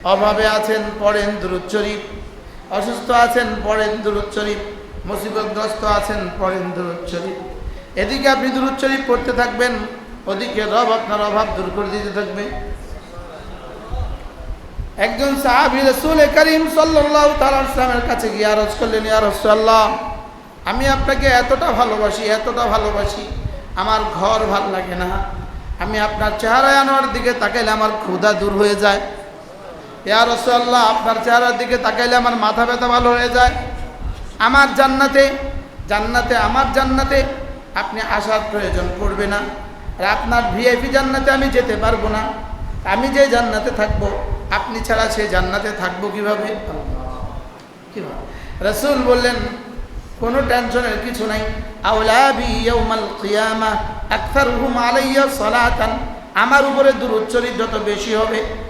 অভাবে আছেন পড়েন দুরুদ শরীফ অসুস্থ আছেন পড়েন দুরুদ শরীফ মুসিবতগ্রস্ত আছেন পড়েন দুরুদ শরীফ এদিকে আপনি দুরুদ শরীফ পড়তে থাকবেন, ওদিকে রব আপনার অভাব দূর করে দিতে থাকবে। একজন সাহাবি রসুল করিম সাল্লাল্লাহু তাআলা ইসলামের কাছে গিয়ে আরজ করলেন, ইয়া রাসূলুল্লাহ, আমি আপনাকে এতটা ভালোবাসি এতটা ভালোবাসি, আমার ঘর ভালো লাগে না। আমি আপনার চেহারায় আনোয়ার দিকে তাকাইলে আমার ক্ষুধা দূর হয়ে যায়। ইয়া রসুল্লাহ আপনার চেহারার দিকে তাকাইলে আমার মাথা ব্যথা ভালো হয়ে যায়। আমার জান্নাতে জান্নাতে, আমার জান্নাতে আপনি আসার প্রয়োজন পড়বে না। আর আপনার ভিআইপি জান্নাতে আমি যেতে পারব না। আমি যে জান্নাতে থাকব, আপনি ছাড়া সে জান্নাতে থাকব কীভাবে? কীভাবে? রসুল বললেন, কোনো টেনশনের কিছু নাই। আমার উপরে দুরুচ্চরিত যত বেশি হবে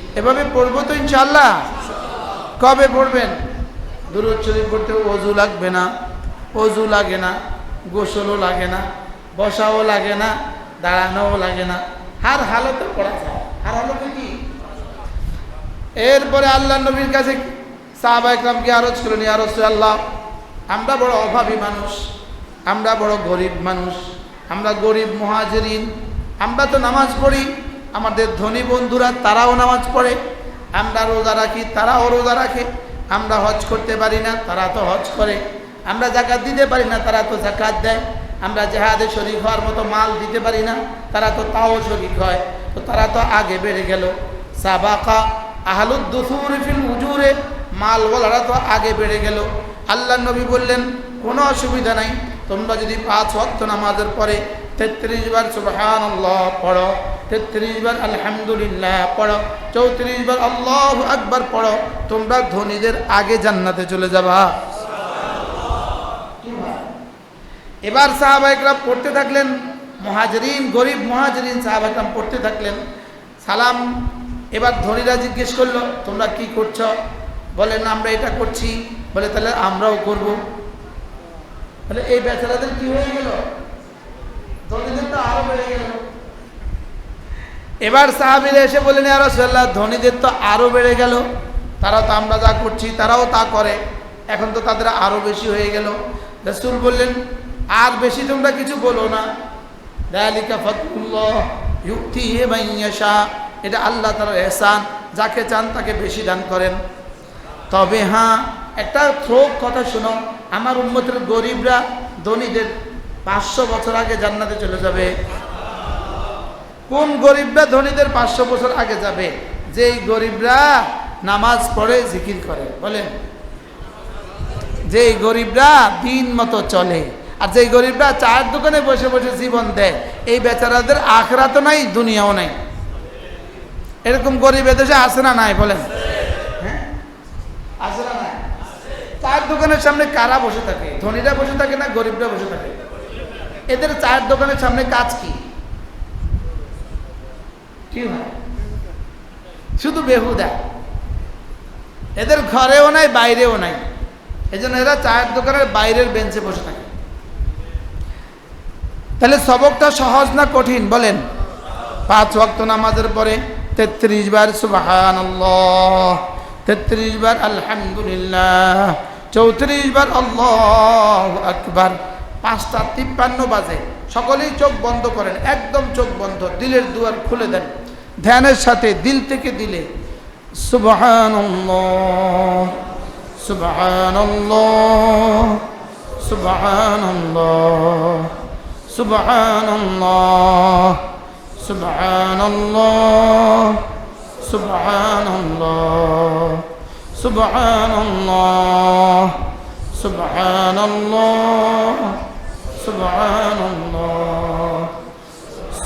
এভাবে পড়ব তো ইনশাল্লাহ কবে পড়বেন? দুরুদ শরীফ পড়তে অজু লাগবে না, অজু লাগে না, গোসলও লাগে না, বসাও লাগে না, দাঁড়ানোও লাগে না। হার হালতে পড়া যায়। হার হালতে কি? এরপরে আল্লাহ নবীর কাছে সাহাবা ইকরামকে আরজ করলেন আরজ আল্লাহ আমরা বড় অভাবী মানুষ, আমরা বড় গরিব মানুষ, আমরা গরিব মহাজরিন, আমরা তো নামাজ পড়ি আমাদের ধনী বন্ধুরা তারাও নামাজ পড়ে, আমরা রোজা রাখি, তারাও রোজা রাখে। আমরা হজ করতে পারি না, তারা তো হজ করে। আমরা জাকাত দিতে পারি না, তারা তো জাকাত দেয়। আমরা জেহাদে শরিক হওয়ার মতো মাল দিতে পারি না, তারা তো তাও শরিক হয়। তো তারা তো আগে বেড়ে গেল। সাবাকা আহলুদ্দুসুর ফিল উজুরে, মালওয়ালারা তো আগে বেড়ে গেল। আল্লাহ নবী বললেন, কোনো অসুবিধা নাই, তোমরা যদি পাঁচ ওয়াক্ত নামাজের পরে তেত্রিশ বার আল্লাহ পড়ো। তেত্রিশ বার আলহামদুলিল্লাহ পড়ো, চৌত্রিশ বার আল্লাহ আকবার পড়ো, তোমরা ধনীদের আগে জান্নাতে চলে যাবা। এবার সাহাবাহিকরা পড়তে থাকলেন, মহাজরিন, গরিব মহাজরিন সাহাবাহাম পড়তে থাকলেন, সালাম, এবার ধনীরা জিজ্ঞেস করল, তোমরা কি করছ? বলেন আমরা এটা করছি। বলে, তাহলে আমরাও করব। তাহলে এই বেচারাদের কি হয়ে গেল? ধনীদের তো আরও বেড়ে গেল। এবার সাহাবিরা এসে বলেন আর রসল্লাহ ধনীদের তো আরও বেড়ে গেল। তারা তো আমরা যা করছি, তারাও তা করে। এখন তো তাদের আরও বেশি হয়ে গেল। রসুল বললেন, আর বেশি তোমরা কিছু বলো না। এটা আল্লাহ তার এহসান, যাকে চান তাকে বেশি দান করেন। তবে হ্যাঁ একটা থ্রোক কথা শোনো, আমার উন্মতের গরিবরা ধনীদের পাঁচশো বছর আগে জান্নাতে চলে যাবে। কোন গরিবরা ধনীদের পাঁচশো বছর আগে যাবে? যেই গরিবরা নামাজ পড়ে, জিকির করে। বলেন। যেই গরিবরা দিন মতো চলে, আর যেই গরিবরা চায়ের দোকানে বসে বসে জীবন দেয়, এই বেচারাদের আখরা তো নাই, দুনিয়াও নাই। এরকম গরিব এদেশে আসে না নাই, বলেন। হ্যাঁ? না নাই? চায়ের দোকানের সামনে কারা বসে থাকে? ধনীরা বসে থাকে না গরিবরা বসে থাকে? এদের চায়ের দোকানের সামনে কাজ কি? কি হয়? শুধু বেহুদা। এদের ঘরেও নাই, বাইরেও নাই। এই জন্য এরা চায়ের দোকানের বাইরের বেঞ্চে বসে থাকে। তাহলে সবকটা সহজ না কঠিন? বলেন। পাঁচ ওয়াক্ত নামাজের পরে তেত্রিশ বার সুবাহান তেত্রিশ বার আলহামদুলিল্লাহ, চৌত্রিশ বার আল্লাহ আকবার, পাঁচটা তিপ্পান্ন বাজে। সকলেই চোখ বন্ধ করেন, একদম চোখ বন্ধ, দিলের দুয়ার খুলে দেন। ধ্যানের সাথে দিল থেকে দিলে সুবহান সুবহান সুবহান সুবহান সুবহান সুবহান সুবহান সুবহান সুবহান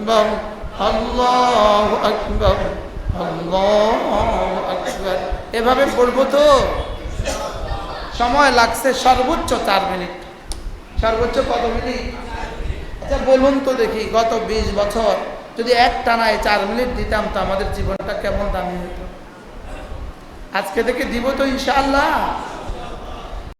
أكبر الله أكبر الله أكبر এভাবে পড়বো তো সময় লাগছে সর্বোচ্চ চার মিনিট সর্বোচ্চ কত মিনিট আচ্ছা বলুন তো দেখি গত বিশ বছর যদি এক টানায় চার মিনিট দিতাম তো আমাদের জীবনটা কেমন দামি হতো আজকে থেকে দিব তো ইনশাআল্লাহ